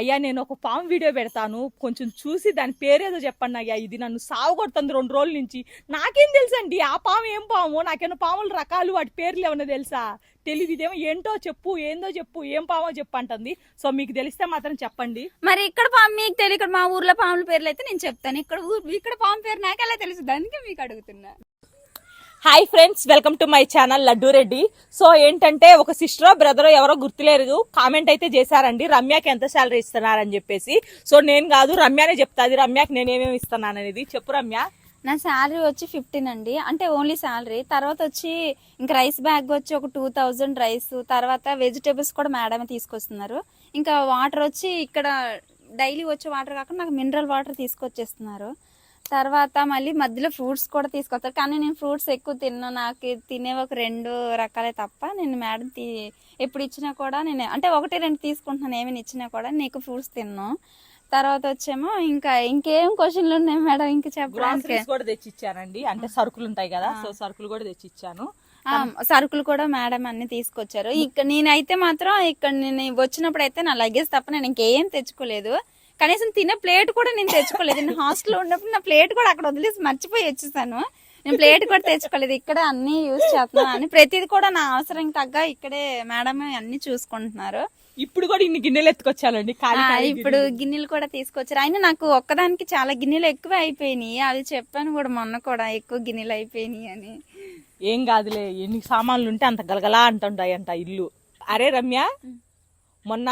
అయ్యా నేను ఒక పాము వీడియో పెడతాను. కొంచెం చూసి దాని పేరేదో చెప్పండి అయ్యా. ఇది నన్ను సాగు కొడుతుంది రెండు రోజుల నుంచి. నాకేం తెలుసండి? ఆ పాము ఏం పాము? నాకేమో పాముల రకాలు వాటి పేర్లు ఏమన్నా తెలుసా? తెలియదు ఇదేమో ఏంటో చెప్పు ఏందో చెప్పు ఏం పామో చెప్పు అంటుంది. సో మీకు తెలిస్తే మాత్రం చెప్పండి. మరి ఇక్కడ పాము మీకు తెలియదు. ఇక్కడ మా ఊర్లో పాముల పేర్లు అయితే నేను చెప్తాను. ఇక్కడ ఊరు ఇక్కడ పాము పేరు నాకు ఎలా తెలుసు? దానికి మీకు అడుగుతున్నా. Hi friends welcome to my channel Laddu Reddy so ఏంటంటే ఒక సిస్టర్ బ్రదర్ ఎవరో గుర్తులేరు కామెంట్ అయితే చేశారండి. రమ్యకి ఎంత శాలరీ ఇస్తున్నారని చెప్పేసి. సో నేను కాదు రమ్యనే చెప్తాది. రమ్యకి నేనేమేమి ఇస్తున్నాను అనేది. చెప్పు రమ్య. నా శాలరీ వచ్చి ఫిఫ్టీన్ అండి. అంటే ఓన్లీ శాలరీ తర్వాత వచ్చి ఇంకా రైస్ బ్యాగ్ వచ్చి ఒక టూ థౌజండ్ రైస్ తర్వాత వెజిటేబుల్స్ కూడా మేడమే తీసుకొస్తున్నారు. ఇంకా వాటర్ వచ్చి ఇక్కడ డైలీ వచ్చే వాటర్ కాకుండా నాకు మినరల్ వాటర్ తీసుకొచ్చేస్తున్నారు. తర్వాత మళ్ళీ మధ్యలో ఫ్రూట్స్ కూడా తీసుకొస్తారు. కానీ నేను ఫ్రూట్స్ ఎక్కువ తిన్నా. నాకు తినేవి ఒక రెండు రకాలే తప్ప నేను మేడం తీ ఎప్పుడు ఇచ్చినా కూడా నేను అంటే ఒకటి రెండు తీసుకుంటున్నాను. ఏమైనా ఇచ్చినా కూడా నీకు ఫ్రూట్స్ తిన్నాను తర్వాత వచ్చేమో ఇంకా ఇంకేం క్వశ్చన్లు ఉన్నాయి మేడం? ఇంకా చెప్పడానికి కూడా తెచ్చి ఇచ్చానండి అంటే సరుకులు ఉంటాయి కదా సో సరుకులు కూడా తెచ్చి ఇచ్చాను సరుకులు కూడా మేడం అన్ని తీసుకొచ్చారు. ఇక్కడ నేనైతే మాత్రం ఇక్కడ నేను వచ్చినప్పుడు అయితే నా లగేజ్ తప్ప నేను ఇంకేం తెచ్చుకోలేదు. కనీసం తినే ప్లేట్ కూడా నేను తెచ్చుకోలేదు. నేను హాస్టల్లో ఉన్నప్పుడు నా ప్లేట్ కూడా అక్కడ వదిలేసి మర్చిపోయి వచ్చేసాను. నేను ప్లేట్ కూడా తెచ్చుకోలేదు. ఇక్కడే అన్ని యూజ్ చేస్తున్నాను అని ప్రతిది కూడా నా అవసరం తగ్గ ఇక్కడే మేడం అన్ని చూసుకుంటున్నారు. ఇప్పుడు కూడా ఇన్ని గిన్నెలు ఖాళీ ఇప్పుడు గిన్నెలు. కూడా తీసుకొచ్చారు. అయినా నాకు ఒక్కదానికి చాలా గిన్నెలు ఎక్కువ అయిపోయినాయి. అది చెప్పాను కూడా మొన్న కూడా ఎక్కువ గిన్నెలు అయిపోయినాయి అని. ఏం కాదులే. ఎన్ని సామాన్లు ఉంటే అంత గలగలా అంటుంటాయి అంట ఇల్లు. అరే రమ్య మొన్న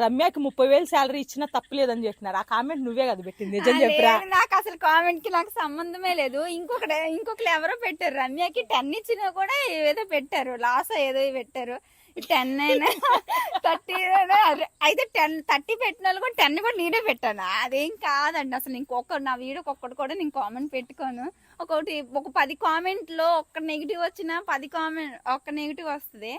రమ్యకి ముప్పై వేలు శాలరీ ఇచ్చినా తప్పులేదని చెప్పినారు. ఆ కామెంట్ నువ్వే కదా పెట్టింది. నిజం చెప్పరా? నాకు అసలు కామెంట్కి నాకు సంబంధమే లేదు. ఇంకొకటి ఇంకొకరు ఎవరో పెట్టారు. రమ్యకి టెన్ ఇచ్చినా కూడా ఏదో పెట్టారు. లాస్ ఏదో పెట్టారు. టెన్ అయినా థర్టీ అయితే టెన్ థర్టీ పెట్టిన వాళ్ళు కూడా టెన్ కూడా నేనే పెట్టాను. అదేం కాదండి. అసలు ఇంకొక నా వీడియోకి ఒక్కటి కూడా నేను కామెంట్ పెట్టుకోను. ఒకటి ఒక పది కామెంట్లో ఒక్క నెగిటివ్ వచ్చినా పది కామెంట్ ఒక్క నెగిటివ్ వస్తుంది.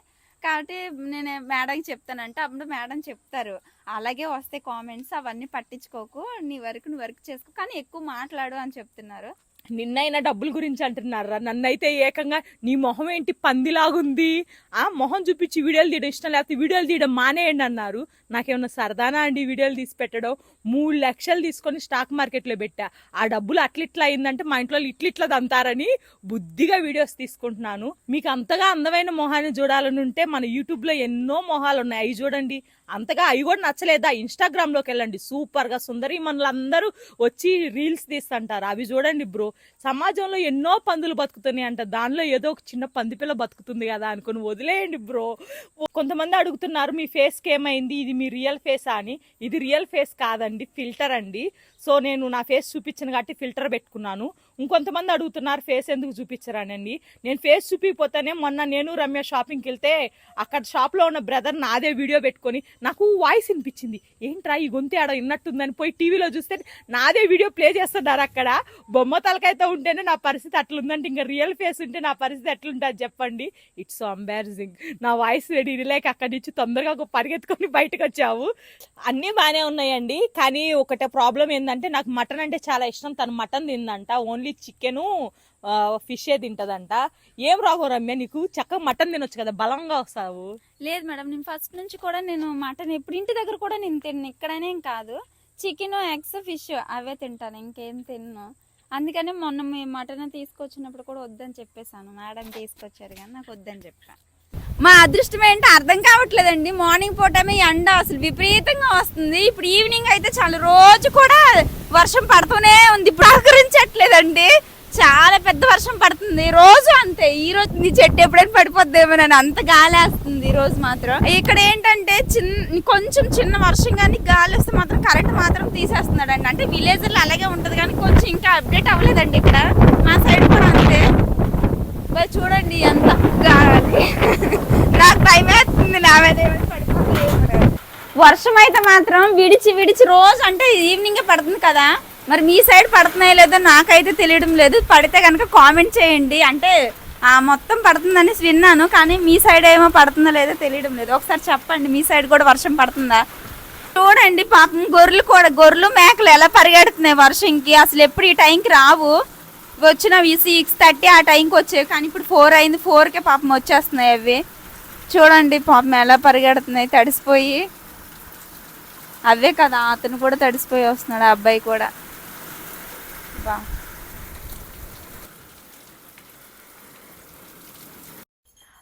కాబట్టి నేను మేడంకి చెప్తానంటే అప్పుడు మేడం చెప్తారు. అలాగే వస్తే కామెంట్స్ అవన్నీ పట్టించుకోకు. నీ వరకు నువ్వు వర్క్ చేసుకో. కానీ ఎక్కువ మాట్లాడు అని చెప్తున్నారు. నిన్నైనా డబ్బుల గురించి అంటున్నారా? నన్నైతే ఏకంగా నీ మొహం ఏంటి పందిలాగుంది? ఆ మొహం చూపించి వీడియోలు తీయడం ఇష్టం లేకపోతే వీడియోలు తీయడం మానేయండి అన్నారు. నాకేమన్నా సరదానా అండి వీడియోలు తీసి పెట్టడం? మూడు లక్షలు తీసుకొని స్టాక్ మార్కెట్లో పెట్టా. ఆ డబ్బులు అట్లిట్లా అయిందంటే మా ఇంట్లో ఇట్లిట్లా దంతారని బుద్ధిగా వీడియోస్ తీసుకుంటున్నాను. మీకు అంతగా అందమైన మొహాన్ని చూడాలని ఉంటే మన యూట్యూబ్లో ఎన్నో మొహాలు ఉన్నాయి అవి చూడండి. అంతగా అవి కూడా నచ్చలేదా? ఇన్స్టాగ్రామ్లోకి వెళ్ళండి. సూపర్గా సుందరి మనలందరూ వచ్చి రీల్స్ తీస్తుంటారు. అవి చూడండి బ్రో. సమాజంలో ఎన్నో పందులు బతుకుతున్నాయి అంట. దానిలో ఏదో ఒక చిన్న పంది పిల్ల బతుకుతుంది కదా అనుకుని వదిలేయండి బ్రో. కొంతమంది అడుగుతున్నారు మీ ఫేస్కి ఏమైంది? ఇది మీ రియల్ ఫేసా? అని. ఇది రియల్ ఫేస్ కాదండి. ఫిల్టర్ అండి. సో నేను నా ఫేస్ చూపించను కాబట్టి ఫిల్టర్ పెట్టుకున్నాను. ఇంకొంతమంది అడుగుతున్నారు ఫేస్ ఎందుకు చూపించరానండి? నేను ఫేస్ చూపిపోతానే మొన్న నేను రమ్య షాపింగ్కి వెళ్తే అక్కడ షాప్లో ఉన్న బ్రదర్ నాదే వీడియో పెట్టుకొని నాకు వాయిస్ వినిపించింది. ఏంట్రా ఈ గొంతు ఆడ విన్నట్టుందని పోయి టీవీలో చూస్తే నాదే వీడియో ప్లే చేస్తున్నారు అక్కడ. బొమ్మ తలకైతే ఉంటేనే నా పరిస్థితి అట్లుందంటే ఇంకా రియల్ ఫేస్ ఉంటే నా పరిస్థితి ఎట్లుంటుంది చెప్పండి. ఇట్స్ సో అంబారసింగ్ నా వాయిస్ రెడీ లేక అక్కడి నుంచి తొందరగా ఒక పరిగెత్తుకొని బయటకు వచ్చావు. అన్నీ బాగానే ఉన్నాయండి. కానీ ఒకటే ప్రాబ్లం ఏంటంటే నాకు మటన్ అంటే చాలా ఇష్టం. తను మటన్ తిందంట. ఓన్లీ చికెను ఫిషే తింటదంట. ఏం రావు రమ్య నీకు చక్కగా మటన్ తినొచ్చు కదా బలంగా వస్తావు. లేదు మేడం నేను ఫస్ట్ నుంచి కూడా నేను మటన్ ఎప్పుడు ఇంటి దగ్గర కూడా నేను తిన్ను ఇక్కడనేం కాదు. చికెన్ ఎగ్స్ ఫిష్ అవే తింటాను ఇంకేం తిన్ను. అందుకనే మొన్న మీ మటన్ తీసుకొచ్చినప్పుడు కూడా వద్దని చెప్పేశాను. మేడం తీసుకొచ్చారు కానీ నాకు వద్దని చెప్పా. మా అదృష్టం ఏంటో అర్థం కావట్లేదండి. మార్నింగ్ పూటమే ఎండ అసలు విపరీతంగా వస్తుంది. ఇప్పుడు ఈవినింగ్ అయితే చాలా రోజు కూడా వర్షం పడుతూనే ఉంది. ఇప్పుడు ఆకరించట్లేదండి చాలా పెద్ద వర్షం పడుతుంది. రోజు అంతే. ఈ రోజు నీ చెట్టు ఎప్పుడైనా పడిపోద్దేమో అని అంత గాలి వేస్తుంది ఈ రోజు మాత్రం. ఇక్కడ ఏంటంటే చిన్న కొంచెం చిన్న వర్షం కానీ గాలి వస్తే మాత్రం కరెంట్ మాత్రం తీసేస్తున్నాడు అండి అంటే విలేజ్లో అలాగే ఉంటది కానీ కొంచెం ఇంకా అప్డేట్ అవ్వలేదండి ఇక్కడ. మా సైడ్ కూడా అంతే. మరి చూడండి ఎంత గాలి. నాకు టైం వేస్తుంది నా మీద వర్షం అయితే మాత్రం విడిచి విడిచి రోజు అంటే ఈవినింగే పడుతుంది కదా. మరి మీ సైడ్ పడుతున్నాయో లేదో నాకైతే తెలియడం లేదు. పడితే కనుక కామెంట్ చేయండి. అంటే ఆ మొత్తం పడుతుందని విన్నాను కానీ మీ సైడ్ ఏమో పడుతుందో లేదో తెలియడం లేదు. ఒకసారి చెప్పండి మీ సైడ్ కూడా వర్షం పడుతుందా? చూడండి పాపం గొర్రెలు కూడా గొర్రెలు మేకలు ఎలా పరిగెడుతున్నాయి వర్షంకి. అసలు ఎప్పుడు ఈ టైంకి రావు. వచ్చినవి సిక్స్ థర్టీ ఆ టైంకి వచ్చేవి కానీ ఇప్పుడు ఫోర్ అయింది. ఫోర్కే పాపం వచ్చేస్తున్నాయి అవి. చూడండి పాపం ఎలా పరిగెడుతున్నాయి తడిసిపోయి. అవే కదా అతను కూడా తడిసిపోయి వస్తున్నాడు ఆ అబ్బాయి కూడా. బా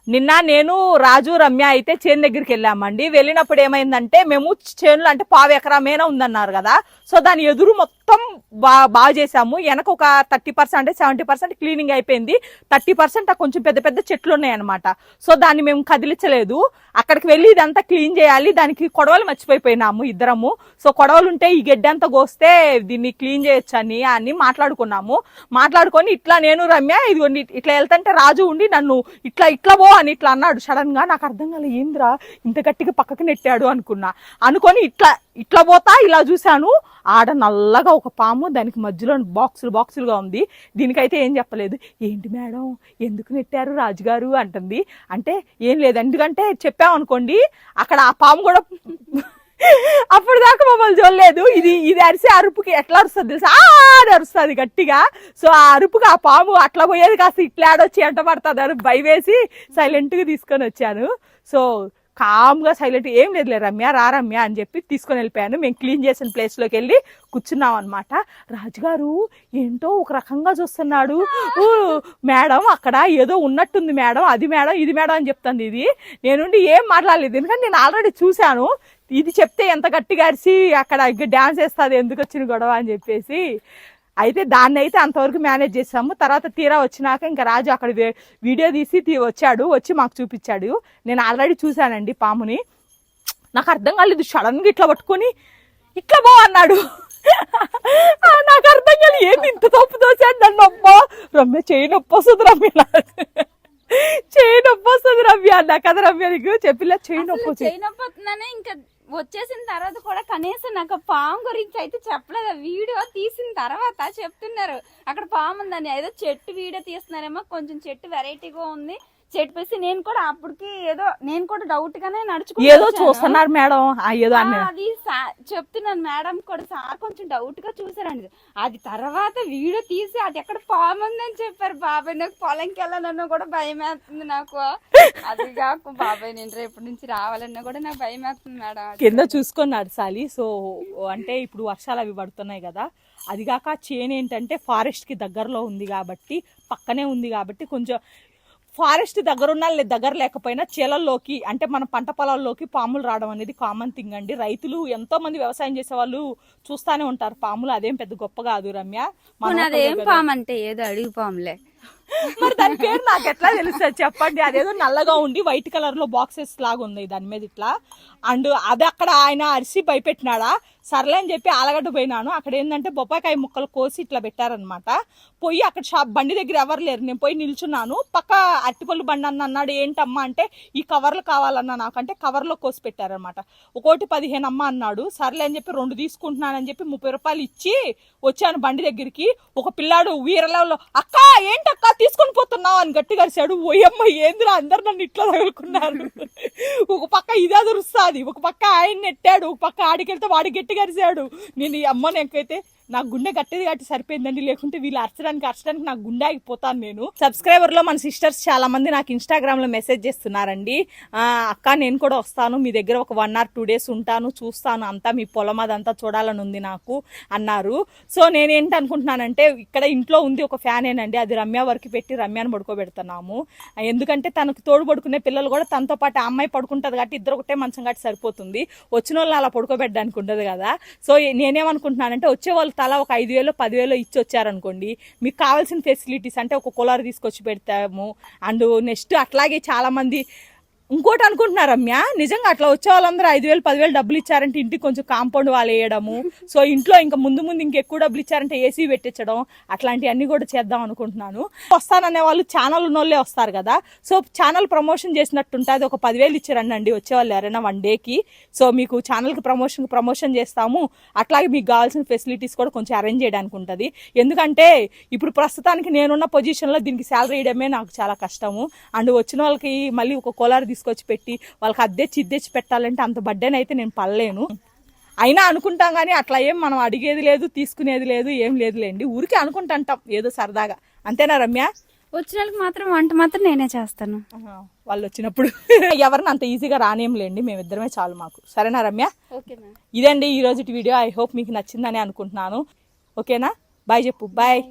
నిన్న నేను రాజు రమ్య అయితే చేను దగ్గరికి వెళ్ళామండి. వెళ్ళినప్పుడు ఏమైందంటే మేము చేనులో అంటే పావు ఎకరా మేన ఉందన్నారు కదా. సో దాని ఎదురు మొత్తం మొత్తం బా బాగా చేసాము వెనక ఒక థర్టీ పర్సెంట్ అంటే సెవెంటీ పర్సెంట్ క్లీనింగ్ అయిపోయింది. థర్టీ పర్సెంట్ కొంచెం పెద్ద పెద్ద చెట్లు ఉన్నాయన్నమాట. సో దాన్ని మేము కదిలించలేదు. అక్కడికి వెళ్ళి ఇదంతా క్లీన్ చేయాలి. దానికి కొడవలు మర్చిపోయిపోయినాము ఇద్దరము. సో కొడవలు ఉంటే ఈ గడ్డి అంతా కోస్తే దీన్ని క్లీన్ చేయొచ్చు అని అని మాట్లాడుకున్నాము. మాట్లాడుకొని ఇట్లా నేను రమ్య ఇది ఇట్లా వెళ్తుంటే రాజు ఉండి నన్ను ఇట్లా ఇట్లా పో అని ఇట్లా అన్నాడు. సడన్గా నాకు అర్థం కాలే ఏంద్రా? ఇంత గట్టిగా పక్కకి నెట్టాడు అనుకున్నా. అనుకొని ఇట్లా ఇట్లా పోతా ఇలా చూశాను. ఆడ నల్లగా ఒక పాము దానికి మధ్యలో బాక్సులు బాక్సులుగా ఉంది. దీనికైతే ఏం చెప్పలేదు. ఏంటి మేడం? ఎందుకు నెట్టారు రాజుగారు? అంటుంది. అంటే ఏం లేదు. ఎందుకంటే చెప్పామనుకోండి అక్కడ ఆ పాము కూడా అప్పుడు దాకా మమ్మల్ని చూడలేదు. ఇది ఇది అరిసే అరుపుకి ఎట్లా అరుస్తుంది తెలుసా? అని అరుస్తుంది గట్టిగా. సో ఆ అరుపుకి ఆ పాము అట్లా పోయేది కాస్త ఇట్లా ఆడొచ్చి ఎంట పడుతుంది అని భయవేసి సైలెంట్గా తీసుకొని వచ్చాను. సో కామ్గా సైలెంట్ ఏం లేదులే రమ్య రా రమ్య అని చెప్పి తీసుకొని వెళ్ళిపోయాను. మేము క్లీన్ చేసిన ప్లేస్లోకి వెళ్ళి కూర్చున్నాం అనమాట రాజుగారు ఏంటో ఒక రకంగా చూస్తున్నాడు. మేడం అక్కడ ఏదో ఉన్నట్టుంది మేడం అది మేడం ఇది మేడం అని చెప్తుంది ఇది. నేనుండి ఏం మాట్లాడలేదు. ఎందుకంటే నేను ఆల్రెడీ చూశాను. ఇది చెప్తే ఎంత గట్టిగా అరిసి అక్కడ డ్యాన్స్ వేస్తుంది ఎందుకు వచ్చిన గొడవ అని చెప్పేసి. అయితే దాన్ని అయితే అంతవరకు మేనేజ్ చేసాము. తర్వాత తీరా వచ్చినాక ఇంకా రాజు అక్కడ వీడియో తీసి తీ- వచ్చాడు. వచ్చి మాకు చూపించాడు. నేను ఆల్రెడీ చూశానండి పాముని. నాకు అర్థం కాలేదు. సడన్గా ఇట్లా పట్టుకొని ఇట్లా బో అన్నాడు. నాకు అర్థం కాలేదు. ఏంటి ఇంత తప్పు తోసాడు నన్ను అబ్బా. రమ్య చేయి నొప్పి వస్తుంది రమ్య చేయి నొప్పి వస్తుంది రమ్య అన్నా కదా రమ్య నీకు చెప్పిలా చేయి నొప్పి చేయనపోతున్నానే ఇంకా వచ్చేసిన తర్వాత కూడా కనీసం నాకు పాము గురించి అయితే చెప్పలేదు. వీడియో తీసిన తర్వాత చెప్తున్నారు. అక్కడ పాము ఉందని. ఏదో చెట్టు వీడియో తీస్తున్నారేమో. కొంచెం చెట్టు వెరైటీగా ఉంది. చెట్టు పేసి నేను కూడా అప్పటికి ఏదో నేను కూడా డౌట్ గానే నడుచుకుంటూ ఏదో. చూస్తున్నారు మేడం. ఏదో అది చెప్తున్నాను మేడం కూడా. సార్ కొంచెం డౌట్గా చూసారండి. అది తర్వాత వీడియో తీసి అది ఎక్కడ పాము ఉందని చెప్పారు బాబాయ్. నాకు పొలంకి వెళ్ళాలన్నా కూడా భయం వేస్తుంది నాకు. అది కాకు బాబాయ్ నేను రేపటి నుంచి రావాలన్నా కూడా నాకు భయం వేస్తుంది మేడం కింద చూసుకొని నడచాలి సో అంటే ఇప్పుడు వర్షాలు అవి పడుతున్నాయి కదా. అది కాక చేను ఏంటంటే ఫారెస్ట్కి దగ్గరలో ఉంది కాబట్టి పక్కనే ఉంది కాబట్టి కొంచెం ఫారెస్ట్ దగ్గర ఉన్నా దగ్గర లేకపోయినా చేలల్లోకి అంటే మన పంట పొలాల్లోకి పాములు రావడం అనేది కామన్ థింగ్ అండి. రైతులు ఎంతో మంది వ్యవసాయం చేసే వాళ్ళు చూస్తానే ఉంటారు. పాములు అదేం పెద్ద గొప్ప కాదు రమ్య. అదేం. పాము అంటే ఏదో అడుగు పాములే. మరి దాని పేరు నాకు ఎట్లా తెలుస్తుంది చెప్పండి. అదేదో నల్లగా ఉండి వైట్ కలర్లో బాక్సెస్ లాగా ఉంది దాని మీద ఇట్లా. అండ్ అది అక్కడ ఆయన అరిసి భయపెట్టినాడా? సర్లే అని చెప్పి ఆలగడ్డ పోయినాను. అక్కడ ఏంటంటే బొప్పాయికాయ ముక్కలు కోసి ఇట్లా పెట్టారనమాట పోయి అక్కడ షాప్ బండి దగ్గర ఎవరు లేరు. నేను పోయి నిల్చున్నాను. పక్క అరటిపళ్ళు బండి అన్న అన్నాడు ఏంటమ్మా? అంటే ఈ కవర్లు కావాలన్నా నాకంటే కవర్లో కోసి పెట్టారనమాట ఒకటి పదిహేను అమ్మ అన్నాడు. సర్లే అని చెప్పి రెండు తీసుకుంటున్నానని చెప్పి ముప్పై రూపాయలు ఇచ్చి వచ్చాను బండి దగ్గరికి. ఒక పిల్లాడు వీరలలో అక్క అక్క తీసుకొని పోతున్నావు అని గట్టిగా అరిశాడు ఓయమ్మ ఏందిరా అందరు నన్ను ఇట్లా తగులుకున్నారు? ఒక పక్క ఇదే అదురుస్తుంది ఒక పక్క ఆయన నెట్టాడు ఒక పక్క ఆడికెళ్తే వాడి గట్టిగా అరిశాడు నేను ఈ అమ్మ నాకైతే నా గుండె గట్టిది కాబట్టి సరిపోయిందండి. లేకుంటే వీళ్ళు అరచడానికి అరచడానికి నాకు గుండె ఆగిపోతాను నేను. సబ్స్క్రైబర్లో మన సిస్టర్స్ చాలా మంది నాకు ఇన్స్టాగ్రామ్లో మెసేజ్ చేస్తున్నారండి. ఆ, అక్క నేను కూడా వస్తాను. మీ దగ్గర ఒక వన్ ఆర్ టూ డేస్ ఉంటాను. చూస్తాను అంతా. మీ పొలం అదంతా చూడాలని ఉంది నాకు అన్నారు. సో నేనేంటి అనుకుంటున్నానంటే ఇక్కడ ఇంట్లో ఉంది ఒక ఫ్యాన్ ఏనండి అది రమ్య వరకు పెట్టి రమ్యను పడుకోబెడుతున్నాము. ఎందుకంటే తనకు తోడు పడుకునే పిల్లలు కూడా తనతో పాటు ఆ అమ్మాయి పడుకుంటుంది కాబట్టి ఇద్దరు ఒకటే మంచం కాబట్టి సరిపోతుంది. వచ్చిన వాళ్ళని అలా పడుకోబెట్టడానికి ఉండదు కదా. సో నేనేమనుకుంటున్నానంటే వచ్చే వాళ్ళు తలా ఒక ఐదు వేలు పదివేలు ఇచ్చి వచ్చారనుకోండి మీకు కావాల్సిన ఫెసిలిటీస్ అంటే ఒక కూలర్ తీసుకొచ్చి పెడతాము. అండ్ నెక్స్ట్ అట్లాగే చాలామంది ఇంకోటి అనుకుంటున్నారమ్యా నిజంగా అట్లా వచ్చే వాళ్ళందరూ ఐదు వేలు పదివేలు డబ్బులు ఇచ్చారంటే ఇంటికి కొంచెం కాంపౌండ్ వాళ్ళు వేయడము. సో ఇంట్లో ఇంకా ముందు ముందు ఇంకెక్కువ డబ్బులు ఇచ్చారంటే ఏసీ పెట్టించడం అట్లాంటివన్నీ కూడా చేద్దాం అనుకుంటున్నాను. వస్తాననే వాళ్ళు ఛానల్ ఉన్నోళ్ళే వస్తారు కదా. సో ఛానల్ ప్రమోషన్ చేసినట్టు ఉంటుంది ఒక పదివేలు ఇచ్చారనండి వచ్చేవాళ్ళు ఎవరైనా వన్ డేకి సో మీకు ఛానల్కి ప్రమోషన్ ప్రమోషన్ చేస్తాము. అట్లాగే మీకు కావాల్సిన ఫెసిలిటీస్ కూడా కొంచెం అరేంజ్ చేయడానికి ఉంటుంది. ఎందుకంటే ఇప్పుడు ప్రస్తుతానికి నేనున్న పొజిషన్లో దీనికి శాలరీ ఇవ్వడమే నాకు చాలా కష్టము. అండ్ వచ్చిన వాళ్ళకి మళ్ళీ ఒక కోలార్ తీసుకొచ్చి పెట్టి వాళ్ళకి అద్దెచ్చి ఇద్దెచ్చి పెట్టాలంటే అంత బడ్డెన్ అయితే నేను పడలేను. అయినా అనుకుంటాం కానీ అట్లా ఏం మనం అడిగేది లేదు తీసుకునేది లేదు ఏం లేదులేండి ఊరికే అనుకుంటుంటాం ఏదో సరదాగా. అంతేనా రమ్య? వచ్చిన వాళ్ళకి మాత్రం వంట మాత్రం నేనే చేస్తాను. వాళ్ళు వచ్చినప్పుడు. ఎవరిని అంత ఈజీగా రానియంలేండి మేమిద్దరమే చాలు మాకు. సరేనా రమ్య? ఇదండి ఈ రోజు వీడియో. ఐ హోప్ మీకు నచ్చిందని అనుకుంటున్నాను. ఓకేనా? బాయ్ చెప్పు. బాయ్.